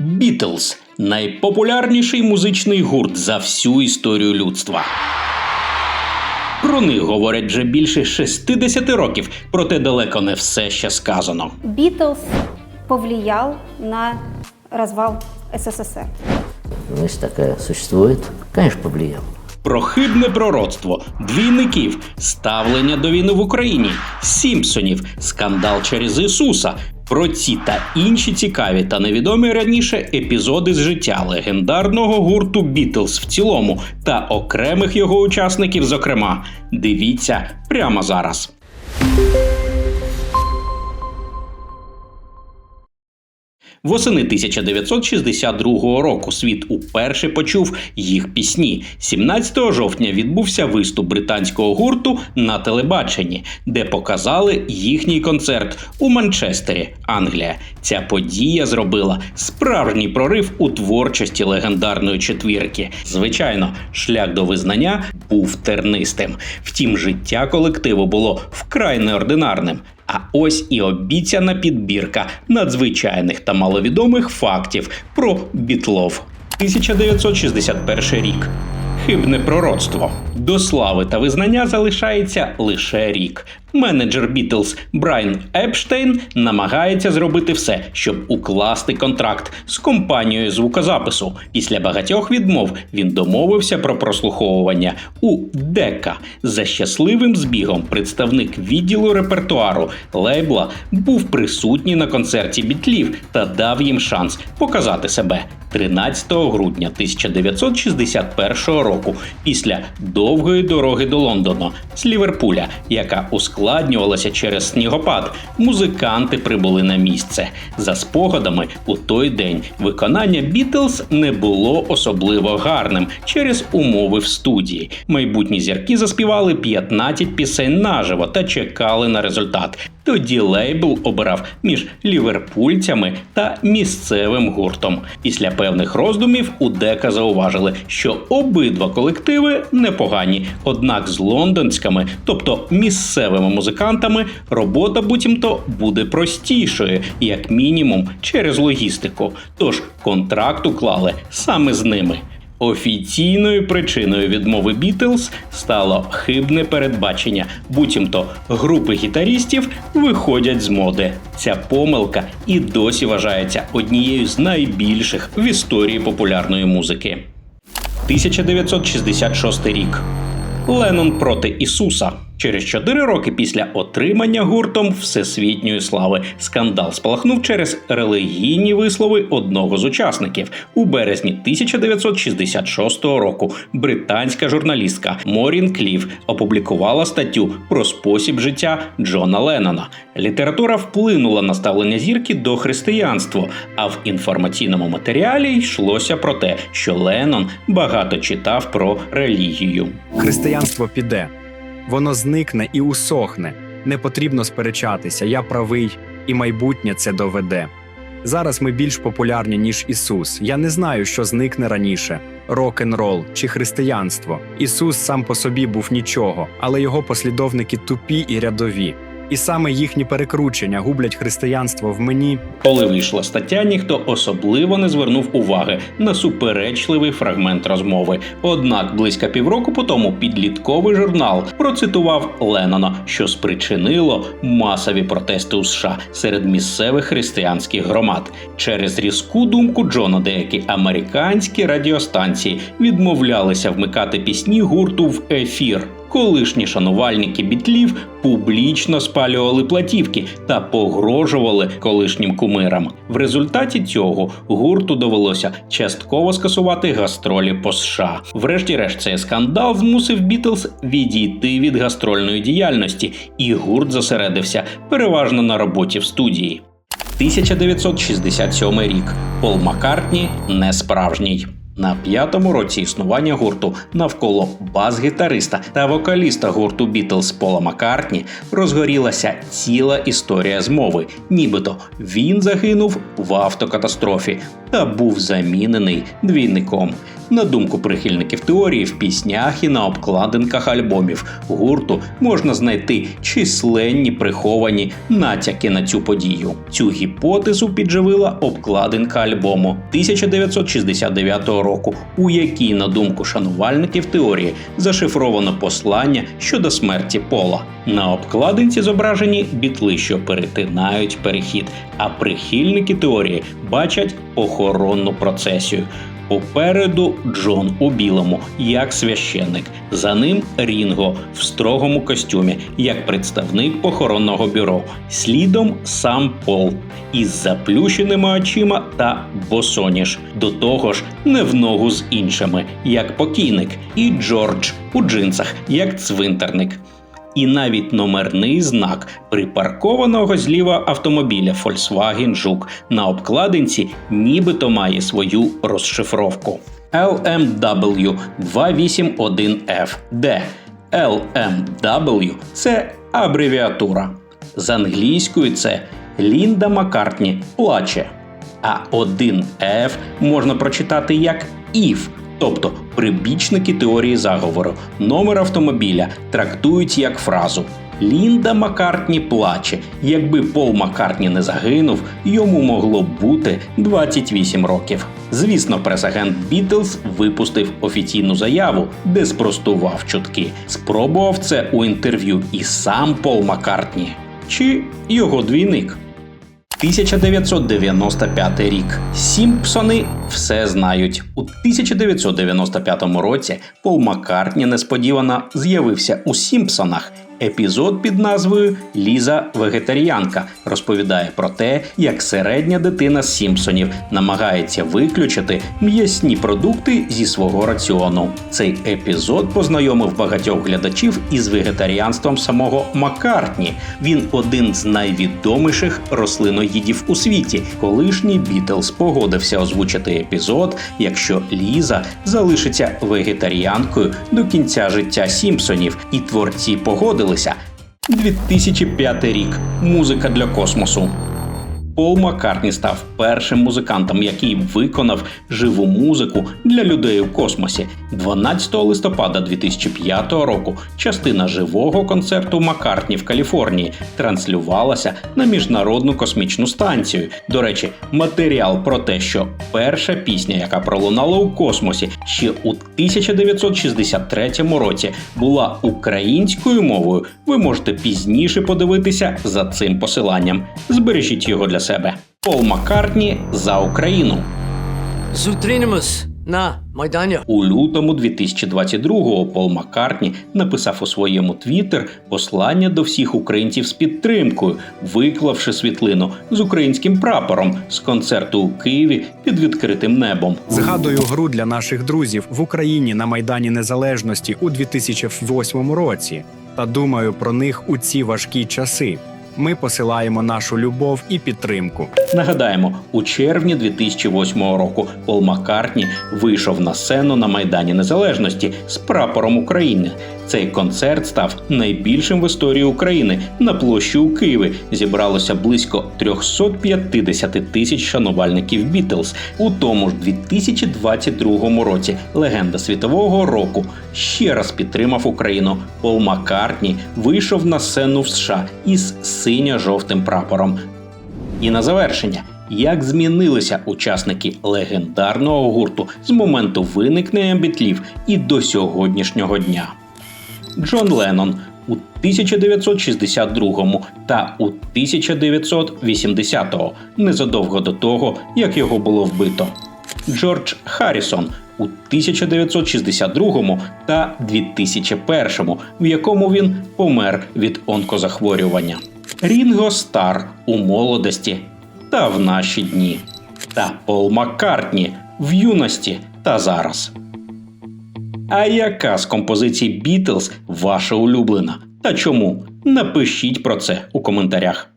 Бітлз найпопулярніший музичний гурт за всю історію людства. Про них говорять вже більше 60 років, проте далеко не все ще сказано. Битлз повлиял на развал СССР. Ну, если такая существует, конечно, повлиял. Про хибне пророцтво, двійників, ставлення до війни в Україні, Сімпсонів, скандал через Ісуса. Про ці та інші цікаві та невідомі раніше епізоди з життя легендарного гурту Бітлз в цілому та окремих його учасників, зокрема, дивіться прямо зараз. Восени 1962 року світ уперше почув їх пісні. 17 жовтня відбувся виступ британського гурту на телебаченні, де показали їхній концерт у Манчестері, Англія. Ця подія зробила справжній прорив у творчості легендарної четвірки. Звичайно, шлях до визнання був тернистим. Втім, життя колективу було вкрай неординарним. А ось і обіцяна підбірка надзвичайних та маловідомих фактів про бітлов. 1961 рік. Хибне пророцтво. До слави та визнання залишається лише рік. Менеджер Бітлз Брайан Епштейн намагається зробити все, щоб укласти контракт з компанією звукозапису. Після багатьох відмов він домовився про прослуховування у Дека. За щасливим збігом представник відділу репертуару лейбла був присутній на концерті бітлів та дав їм шанс показати себе. 13 грудня 1961 року, після довгої дороги до Лондона з Ліверпуля, яка ускладнювалася через снігопад, музиканти прибули на місце. За спогадами, у той день виконання Бітлз не було особливо гарним через умови в студії. Майбутні зірки заспівали 15 пісень наживо та чекали на результат. Тоді лейбл обирав між ліверпульцями та місцевим гуртом. Після певних роздумів у Дека зауважили, що обидва колективи непогані. Однак з лондонськими, тобто місцевими музикантами, робота буцімто буде простішою, як мінімум через логістику. Тож контракт уклали саме з ними. Офіційною причиною відмови Бітлз стало хибне передбачення, буцімто групи гітарістів виходять з моди. Ця помилка і досі вважається однією з найбільших в історії популярної музики. 1966 рік. Леннон проти Ісуса. Через 4 роки після отримання гуртом всесвітньої слави скандал спалахнув через релігійні вислови одного з учасників. У березні 1966 року британська журналістка Морін Кліф опублікувала статтю про спосіб життя Джона Леннона. Література вплинула на ставлення зірки до християнства, а в інформаційному матеріалі йшлося про те, що Леннон багато читав про релігію. Християнство піде, воно зникне і усохне. Не потрібно сперечатися, я правий, і майбутнє це доведе. Зараз ми більш популярні, ніж Ісус. Я не знаю, що зникне раніше: рок-н-рол чи християнство. Ісус сам по собі був нічого, але його послідовники тупі і рядові. І саме їхні перекручення гублять християнство в мені Коли вийшла стаття, ніхто особливо не звернув уваги на суперечливий фрагмент розмови. Однак близько півроку по тому підлітковий журнал процитував Леннона, що спричинило масові протести у США серед місцевих християнських громад. Через різку думку Джона деякі американські радіостанції відмовлялися вмикати пісні гурту в ефір. Колишні шанувальники бітлів публічно спалювали платівки та погрожували колишнім кумирам. В результаті цього гурту довелося частково скасувати гастролі по США. Врешті-решт, цей скандал змусив Бітлз відійти від гастрольної діяльності, і гурт зосередився переважно на роботі в студії. 1967 рік. Пол Маккартні не справжній. На п'ятому році існування гурту навколо бас-гітариста та вокаліста гурту Бітлз Пола Маккартні розгорілася ціла історія змови. Нібито він загинув в автокатастрофі та був замінений двійником. На думку прихильників теорії, в піснях і на обкладинках альбомів гурту можна знайти численні приховані натяки на цю подію. Цю гіпотезу підживила обкладинка альбому 1969 року, у якій, на думку шанувальників теорії, зашифровано послання щодо смерті Пола. На обкладинці зображені бітли, що перетинають перехід, а прихильники теорії бачать охоронну процесію. Попереду Джон у білому, як священник. За ним Рінго в строгому костюмі, як представник похоронного бюро. Слідом сам Пол із заплющеними очима та босоніж. До того ж, не в ногу з іншими, як покійник, і Джордж у джинсах, як цвинтарник. І навіть номерний знак припаркованого зліва автомобіля Volkswagen Жук на обкладинці нібито має свою розшифровку. LMW 281F, де LMW – це абревіатура. З англійською це Лінда Маккартні плаче. А 1F можна прочитати як «if», тобто прибічники теорії заговору. Номер автомобіля трактують як фразу. Лінда Маккартні плаче. Якби Пол Маккартні не загинув, йому могло б бути 28 років. Звісно, прес-агент Бітлз випустив офіційну заяву, де спростував чутки. Спробував це у інтерв'ю і сам Пол Маккартні чи його двійник. 1995 рік. Сімпсони все знають. У 1995 році Пол Маккартні несподівано з'явився у Сімпсонах. Епізод під назвою Ліза Вегетаріанка розповідає про те, як середня дитина Сімпсонів намагається виключити м'ясні продукти зі свого раціону. Цей епізод познайомив багатьох глядачів із вегетаріанством самого Маккартні. Він один з найвідоміших рослиноїдів у світі. Колишній Бітлз погодився озвучити епізод, якщо Ліза залишиться вегетаріанкою до кінця життя Сімпсонів, і творці погодилися. 2005 рік. Музика для космосу. Пол Маккартні став першим музикантом, який виконав живу музику для людей у космосі. 12 листопада 2005 року частина живого концерту Маккартні в Каліфорнії транслювалася на міжнародну космічну станцію. До речі, матеріал про те, що перша пісня, яка пролунала у космосі ще у 1963 році, була українською мовою. Ви можете пізніше подивитися за цим посиланням. Збережіть його для себе. Пол Маккартні за Україну. Зустрінемось на Майдані. У лютому 2022-го Пол Маккартні написав у своєму твіттер послання до всіх українців з підтримкою, виклавши світлину з українським прапором з концерту у Києві під відкритим небом. Згадую гру для наших друзів в Україні на Майдані Незалежності у 2008 році та думаю про них у ці важкі часи. Ми посилаємо нашу любов і підтримку. Нагадаємо, у червні 2008 року Пол Маккартні вийшов на сцену на Майдані Незалежності з прапором України. Цей концерт став найбільшим в історії України. На площі у Києві зібралося близько 350 тисяч шанувальників Бітлз. У тому ж 2022 році легенда світового року ще раз підтримав Україну. Пол Маккартні вийшов на сцену в США із синьо-жовтим прапором. І на завершення, як змінилися учасники легендарного гурту з моменту виникнення бітлів і до сьогоднішнього дня. Джон Леннон у 1962 та у 1980 незадовго до того, як його було вбито. Джордж Харрісон у 1962 та 2001, в якому він помер від онкозахворювання. Рінго Стар у молодості та в наші дні. Та Пол Маккартні в юності та зараз. А яка з композицій Бітлз ваша улюблена? Та чому? Напишіть про це у коментарях.